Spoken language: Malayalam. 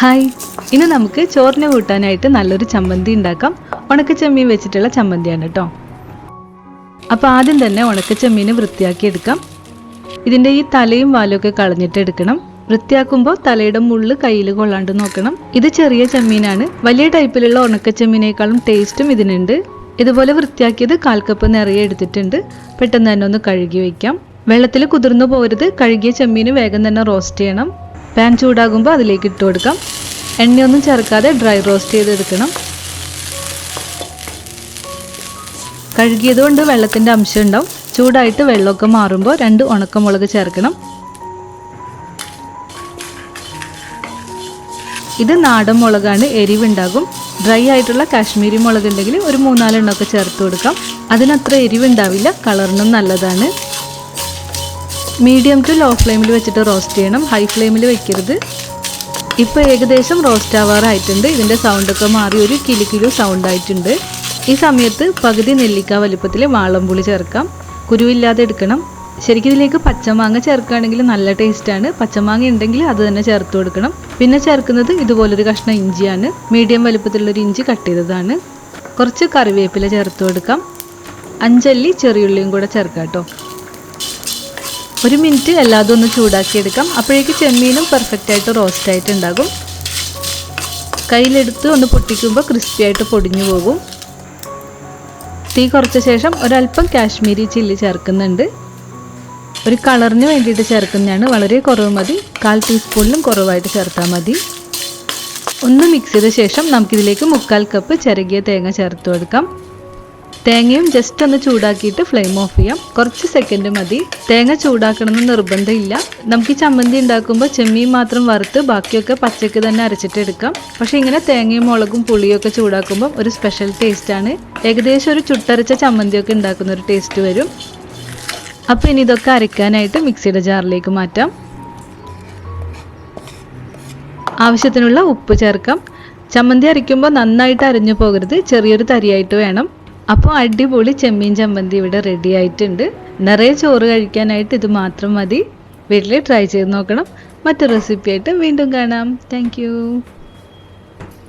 ഹായ്. ഇന്ന് നമുക്ക് ചോറിനെ കൂട്ടാനായിട്ട് നല്ലൊരു ചമ്മന്തി ഉണ്ടാക്കാം. ഉണക്ക ചെമ്മീൻ വെച്ചിട്ടുള്ള ചമ്മന്തിയാണ് കേട്ടോ. അപ്പോൾ ആദ്യം തന്നെ ഉണക്ക ചെമ്മീൻ വൃത്തിയാക്കി എടുക്കാം ഇതിന്റെ ഈ തലയും വാലുമൊക്കെ കളഞ്ഞിട്ട് എടുക്കണം. വൃത്തിയാക്കുമ്പോൾ തലയുടെ മുള്ള് കയ്യിൽ കൊള്ളാണ്ട് നോക്കണം. ഇത് ചെറിയ ചെമ്മീനാണ്. വലിയ ടൈപ്പിലുള്ള ഉണക്ക ചെമ്മീനേക്കാളും ടേസ്റ്റും ഇതിനുണ്ട്. ഇതുപോലെ വൃത്തിയാക്കിയത് കാൽ കപ്പ് നിറയെ എടുത്തിട്ടുണ്ട്. പെട്ടെന്ന് തന്നെ ഒന്ന് കഴുകി വയ്ക്കാം. വെള്ളത്തിൽ കുതിർന്നു പോകരുത് കഴുകിയ ചെമ്മീന് വേഗം തന്നെ റോസ്റ്റ് ചെയ്യണം. പാൻ ചൂടാകുമ്പോൾ അതിലേക്ക് ഇട്ട് കൊടുക്കാം. എണ്ണയൊന്നും ചേർക്കാതെ ഡ്രൈ റോസ്റ്റ് ചെയ്തെടുക്കണം. കഴുകിയത് കൊണ്ട് വെള്ളത്തിന്റെ അംശം ഉണ്ടാവും. ചൂടായിട്ട് വെള്ളമൊക്കെ മാറുമ്പോൾ രണ്ട് ഉണക്കമുളക് ചേർക്കണം. ഇത് നാടൻ മുളകാണ് എരിവുണ്ടാകും. ഡ്രൈ ആയിട്ടുള്ള കാശ്മീരി മുളക് ഉണ്ടെങ്കിൽ ഒരു മൂന്നാലെണ്ണമൊക്കെ ചേർത്ത് കൊടുക്കാം. അതിനത്ര എരിവുണ്ടാവില്ല കളറിനും നല്ലതാണ്. മീഡിയം ടു ലോ ഫ്ലെയിമിൽ വെച്ചിട്ട് റോസ്റ്റ് ചെയ്യണം. ഹൈ ഫ്ലെയിമിൽ വെക്കരുത്. ഇപ്പോൾ ഏകദേശം റോസ്റ്റ് ആവാറായിട്ടുണ്ട്. ഇതിന്റെ സൗണ്ടൊക്കെ മാറി ഒരു കിലു സൗണ്ട് ആയിട്ടുണ്ട്. ഈ സമയത്ത് പകുതി നെല്ലിക്ക വലിപ്പത്തിൽ വാളംപുളി ചേർക്കാം. കുരുവില്ലാതെ എടുക്കണം. ശരിക്കും ഇതിലേക്ക് പച്ചമാങ്ങ ചേർക്കുകയാണെങ്കിൽ നല്ല ടേസ്റ്റാണ് പച്ചമാങ്ങ ഉണ്ടെങ്കിൽ അത് തന്നെ ചേർത്ത് കൊടുക്കണം. പിന്നെ ചേർക്കുന്നത് ഇതുപോലൊരു കഷ്ണം ഇഞ്ചിയാണ്. മീഡിയം വലിപ്പത്തിലുള്ളൊരു ഇഞ്ചി കട്ട് ചെയ്തതാണ്. കുറച്ച് കറിവേപ്പില ചേർത്ത് കൊടുക്കാം. അഞ്ചല്ലി ചെറിയുള്ളിയും കൂടെ ചേർക്കാം കേട്ടോ. ഒരു മിനിറ്റ് എല്ലാതും ഒന്ന് ചൂടാക്കിയെടുക്കാം. അപ്പോഴേക്ക് ചെമ്മീനും പെർഫെക്റ്റ് ആയിട്ട് റോസ്റ്റ് ആയിട്ടുണ്ടാകും. കയ്യിലെടുത്ത് ഒന്ന് പൊട്ടിക്കുമ്പോൾ ക്രിസ്പി ആയിട്ട് പൊടിഞ്ഞു പോകും. തീ കുറച്ച ശേഷം ഒരല്പം കാശ്മീരി ചില്ലി ചേർക്കുന്നുണ്ട്. ഒരു കളറിന് വേണ്ടിയിട്ട് ചേർക്കുന്നതാണ്. വളരെ കുറവ് മതി. കാൽ ടീസ്പൂണിലും കുറവായിട്ട് ചേർത്താൽ മതി. ഒന്ന് മിക്സ് ചെയ്ത ശേഷം നമുക്കിതിലേക്ക് മുക്കാൽ കപ്പ് ചിരകിയ തേങ്ങ ചേർത്ത് കൊടുക്കാം. തേങ്ങയും ജസ്റ്റ് ഒന്ന് ചൂടാക്കിയിട്ട് ഫ്ലെയിം ഓഫ് ചെയ്യാം. കുറച്ച് സെക്കൻഡ് മതി. തേങ്ങ ചൂടാക്കണമെന്ന് നിർബന്ധമില്ല. നമുക്ക് ഈ ചമ്മന്തി ഉണ്ടാക്കുമ്പോൾ ചെമ്മീൻ മാത്രം വറുത്ത് ബാക്കിയൊക്കെ പച്ചയ്ക്ക് തന്നെ അരച്ചിട്ട് എടുക്കാം. പക്ഷേ ഇങ്ങനെ തേങ്ങയും മുളകും പുളിയൊക്കെ ചൂടാക്കുമ്പോൾ ഒരു സ്പെഷ്യൽ ടേസ്റ്റാണ് ഏകദേശം ഒരു ചുട്ടരച്ച ചമ്മന്തിയൊക്കെ ഉണ്ടാക്കുന്ന ഒരു ടേസ്റ്റ് വരും. അപ്പോൾ ഇനി ഇതൊക്കെ അരയ്ക്കാനായിട്ട് മിക്സിയുടെ ജാറിലേക്ക് മാറ്റാം. ആവശ്യത്തിനുള്ള ഉപ്പ് ചേർക്കാം. ചമ്മന്തി അരയ്ക്കുമ്പോൾ നന്നായിട്ട് അരിഞ്ഞു പോകരുത്. ചെറിയൊരു തരിയായിട്ട് വേണം. അപ്പോൾ അടിപൊളി ചെമ്മീൻ ചമ്മന്തി ഇവിടെ റെഡി ആയിട്ടുണ്ട്. നിറയെ ചോറ് കഴിക്കാനായിട്ട് ഇത് മാത്രം മതി. വീട്ടിൽ ട്രൈ ചെയ്ത് നോക്കണം. മറ്റു റെസിപ്പി ആയിട്ട് വീണ്ടും കാണാം. താങ്ക്